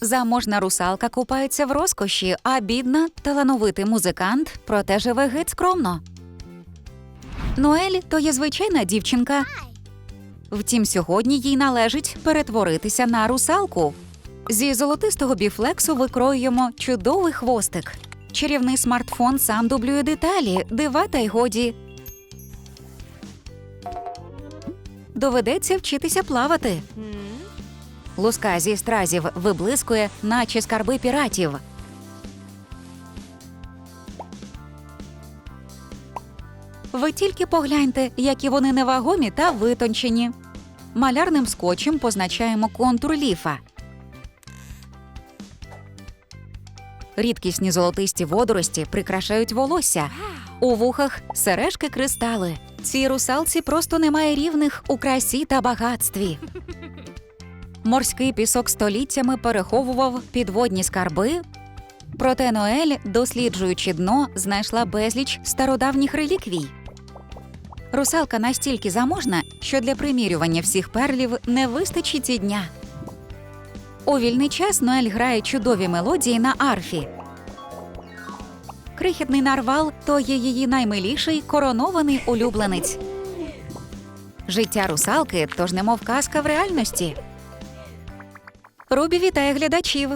Заможна русалка купається в розкоші, а бідна талановитий музикант, проте живе геть скромно. Ноель то є звичайна дівчинка. Втім, сьогодні їй належить перетворитися на русалку. Зі золотистого біфлексу викроюємо чудовий хвостик. Чарівний смартфон сам дублює деталі, дива та й годі. Доведеться вчитися плавати. Луска зі стразів виблискує, наче скарби піратів. Ви тільки погляньте, які вони невагомі та витончені. Малярним скотчем позначаємо контур ліфа. Рідкісні золотисті водорості прикрашають волосся. У вухах сережки кристали. Цій русалці просто немає рівних у красі та багатстві. Морський пісок століттями переховував підводні скарби. Проте Ноель, досліджуючи дно, знайшла безліч стародавніх реліквій. Русалка настільки заможна, що для примірювання всіх перлів не вистачить і дня. У вільний час Ноель грає чудові мелодії на арфі. Крихітний нарвал то є її наймиліший коронований улюбленець. Життя русалки тож немов казка в реальності. Рубі вітає глядачів.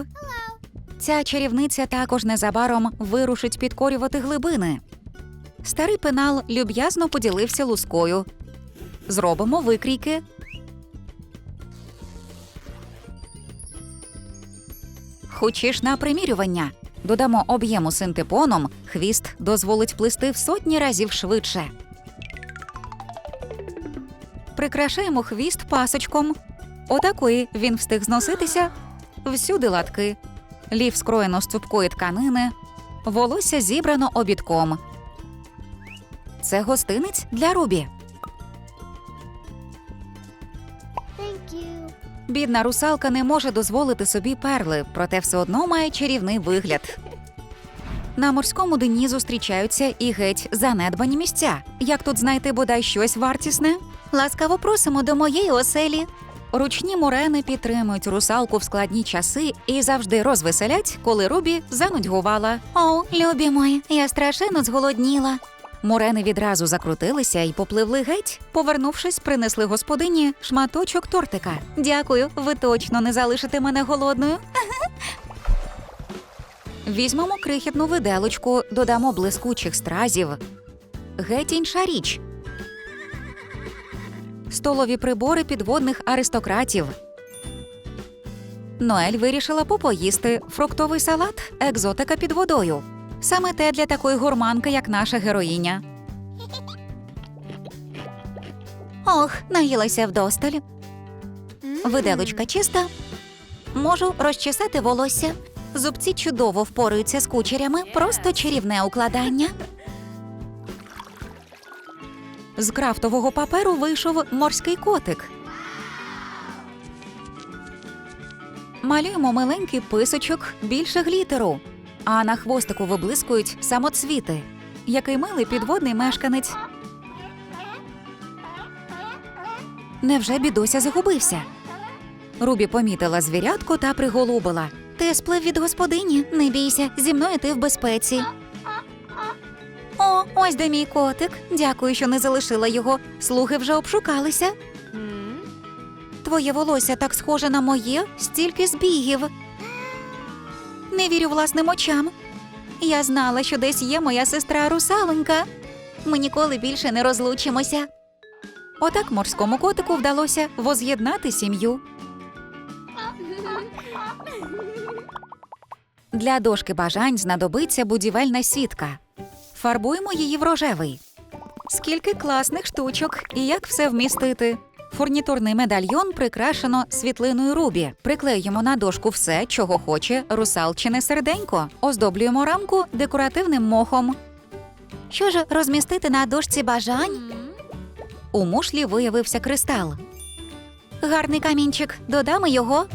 Ця чарівниця також незабаром вирушить підкорювати глибини. Старий пенал люб'язно поділився лускою. Зробимо викрійки. Хочеш на примірювання. Додамо об'єму синтепоном, хвіст дозволить плисти в сотні разів швидше. Прикрашаємо хвіст пасочком. Отакої він встиг зноситися. Всюди латки. Лів скроєно з цупкої тканини, волосся зібрано обідком. Це гостинець для Рубі. Бідна русалка не може дозволити собі перли, проте все одно має чарівний вигляд. На морському дні зустрічаються і геть занедбані місця. Як тут знайти бодай щось вартісне? Ласкаво просимо до моєї оселі. Ручні мурени підтримують русалку в складні часи і завжди розвеселять, коли Рубі занудьгувала. О, любі мої, я страшенно зголодніла. Мурени відразу закрутилися і попливли геть. Повернувшись, принесли господині шматочок тортика. Дякую, ви точно не залишите мене голодною. Візьмемо крихітну виделочку, додамо блискучих стразів. Геть інша річ. Столові прибори підводних аристократів. Ноель вирішила попоїсти фруктовий салат, екзотика під водою. Саме те для такої гурманки, як наша героїня. Ох, наїлася вдосталь. Виделочка чиста. Можу розчесати волосся. Зубці чудово впораються з кучерями, просто чарівне укладання. З крафтового паперу вийшов морський котик. Малюємо миленький писочок більше глітеру, а на хвостику виблискують самоцвіти. Який милий підводний мешканець. Невже бідося загубився? Рубі помітила звірятку та приголубила. Ти сплив від господині. Не бійся, зі мною ти в безпеці. О, ось де мій котик. Дякую, що не залишила його. Слуги вже обшукалися. Твоє волосся так схоже на моє, стільки збігів. Не вірю власним очам. Я знала, що десь є моя сестра русаленька. Ми ніколи більше не розлучимося. Отак морському котику вдалося воз'єднати сім'ю. Для дошки бажань знадобиться будівельна сітка. Фарбуємо її в рожевий. Скільки класних штучок і як все вмістити. Фурнітурний медальйон прикрашено світлиною рубі. Приклеюємо на дошку все, чого хоче русалчине серденько. Оздоблюємо рамку декоративним мохом. Що ж розмістити на дошці бажань? У мушлі виявився кристал. Гарний камінчик, додамо його.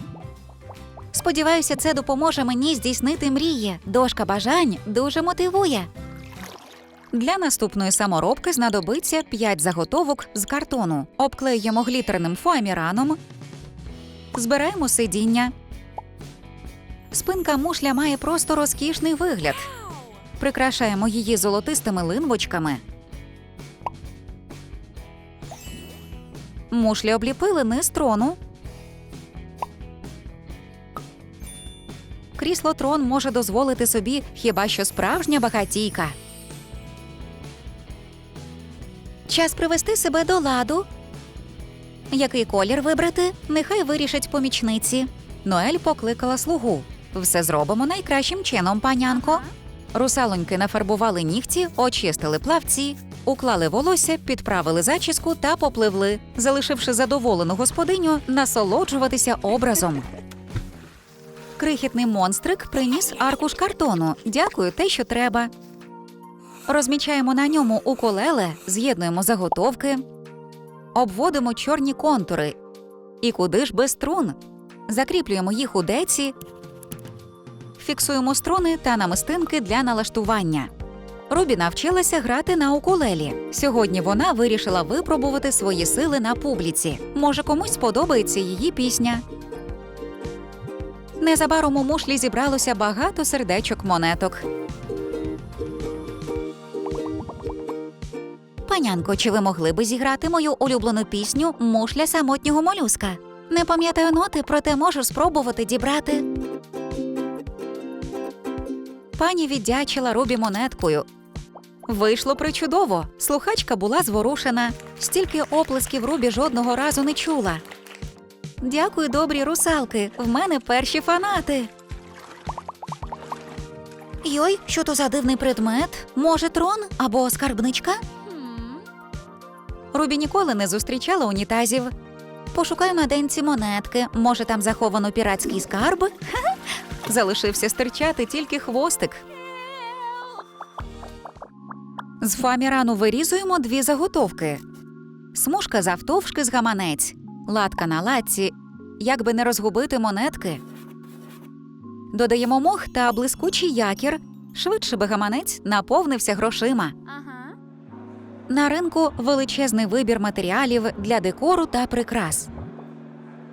Сподіваюся, це допоможе мені здійснити мрії. Дошка бажань дуже мотивує. Для наступної саморобки знадобиться 5 заготовок з картону. Обклеюємо глітерним фоаміраном. Збираємо сидіння. Спинка мушля має просто розкішний вигляд. Прикрашаємо її золотистими линвочками. Мушлі обліпили низ трону. Крісло трон може дозволити собі хіба що справжня багатійка. Час привести себе до ладу. Який колір вибрати, нехай вирішать помічниці. Ноель покликала слугу. Все зробимо найкращим чином, панянко. Русалоньки нафарбували нігті, очистили плавці, уклали волосся, підправили зачіску та попливли, залишивши задоволену господиню насолоджуватися образом. Крихітний монстрик приніс аркуш картону. Дякую, те, що треба. Розмічаємо на ньому укулеле, з'єднуємо заготовки, обводимо чорні контури. І куди ж без струн? Закріплюємо їх у деці, фіксуємо струни та намистинки для налаштування. Рубі навчилася грати на укулелі. Сьогодні вона вирішила випробувати свої сили на публіці. Може, комусь сподобається її пісня. Незабаром у мушлі зібралося багато сердечок монеток. Панянко, чи ви могли би зіграти мою улюблену пісню Мушля самотнього молюска? Не пам'ятаю ноти, проте можу спробувати дібрати. Пані віддячила Рубі монеткою. Вийшло причудово. Слухачка була зворушена. Стільки оплесків Рубі жодного разу не чула. Дякую, добрі русалки. В мене перші фанати. Йой, що то за дивний предмет? Може, трон або скарбничка? Рубі ніколи не зустрічала унітазів. Пошукаю на денці монетки. Може, там заховано піратський скарб? Залишився стирчати тільки хвостик. З фамірану вирізуємо дві заготовки. Смужка завтовшки з гаманець, латка на латці, як би не розгубити монетки. Додаємо мох та блискучий якір. Швидше би гаманець наповнився грошима. На ринку величезний вибір матеріалів для декору та прикрас.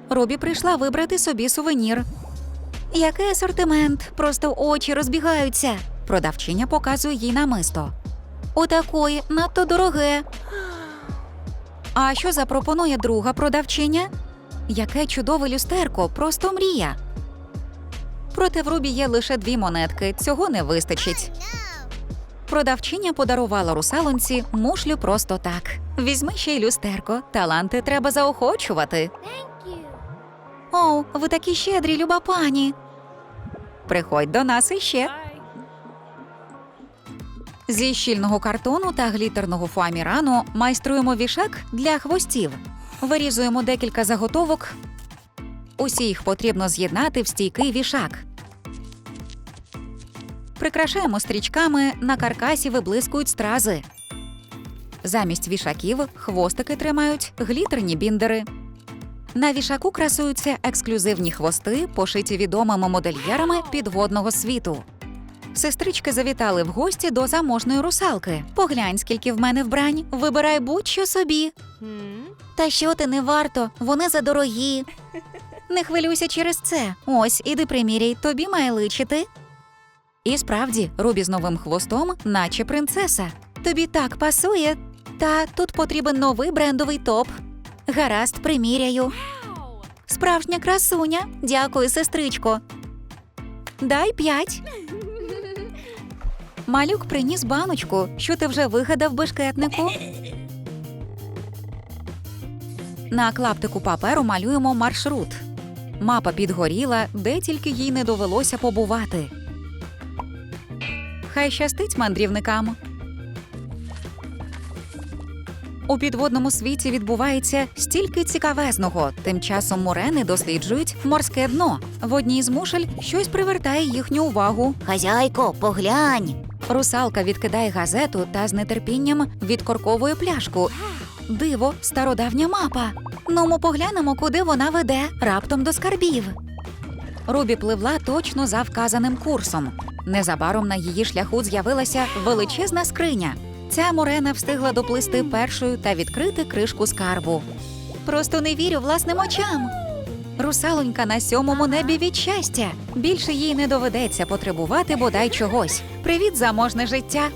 Рубі прийшла вибрати собі сувенір. Який асортимент? Просто очі розбігаються. Продавчиня показує їй намисто. Отакої, надто дороге. А що запропонує друга продавчиня? Яке чудове люстерко, просто мрія. Проте в Рубі є лише дві монетки, цього не вистачить. Продавчиня подарувала русалонці мушлю просто так. Візьми ще й люстерко, таланти треба заохочувати. You. Ви такі щедрі, люба пані. Приходь до нас іще. Зі щільного картону та глітерного фуамірану майструємо вішак для хвостів. Вирізуємо декілька заготовок. Усі їх потрібно з'єднати в стійкий вішак. Прикрашаємо стрічками, на каркасі виблискують стрази. Замість вішаків хвостики тримають глітерні біндери. На вішаку красуються ексклюзивні хвости, пошиті відомими модельєрами підводного світу. Сестрички завітали в гості до заможної русалки. Поглянь, скільки в мене вбрань, вибирай будь-що собі. Та що ти не варто, вони задорогі. Не хвилюйся через це. Ось, іди приміряй, тобі має личити. І справді, Рубі з новим хвостом, наче принцеса. Тобі так пасує. Та тут потрібен новий брендовий топ. Гаразд, приміряю. Справжня красуня. Дякую, сестричко. Дай п'ять. Малюк приніс баночку. Що ти вже вигадав бешкетнику? На клаптику паперу малюємо маршрут. Мапа підгоріла, де тільки їй не довелося побувати. Хай щастить мандрівникам. У підводному світі відбувається стільки цікавезного. Тим часом мурени досліджують морське дно. В одній з мушель щось привертає їхню увагу. Хазяйко, поглянь. Русалка відкидає газету та з нетерпінням відкорковує пляшку. Диво, стародавня мапа. Ну, ми поглянемо, куди вона веде раптом до скарбів. Рубі пливла точно за вказаним курсом. Незабаром на її шляху з'явилася величезна скриня. Ця морена встигла доплисти першою та відкрити кришку скарбу. Просто не вірю власним очам. Русалонька на сьомому небі від щастя. Більше їй не доведеться потребувати бодай чогось. Привіт, заможне життя!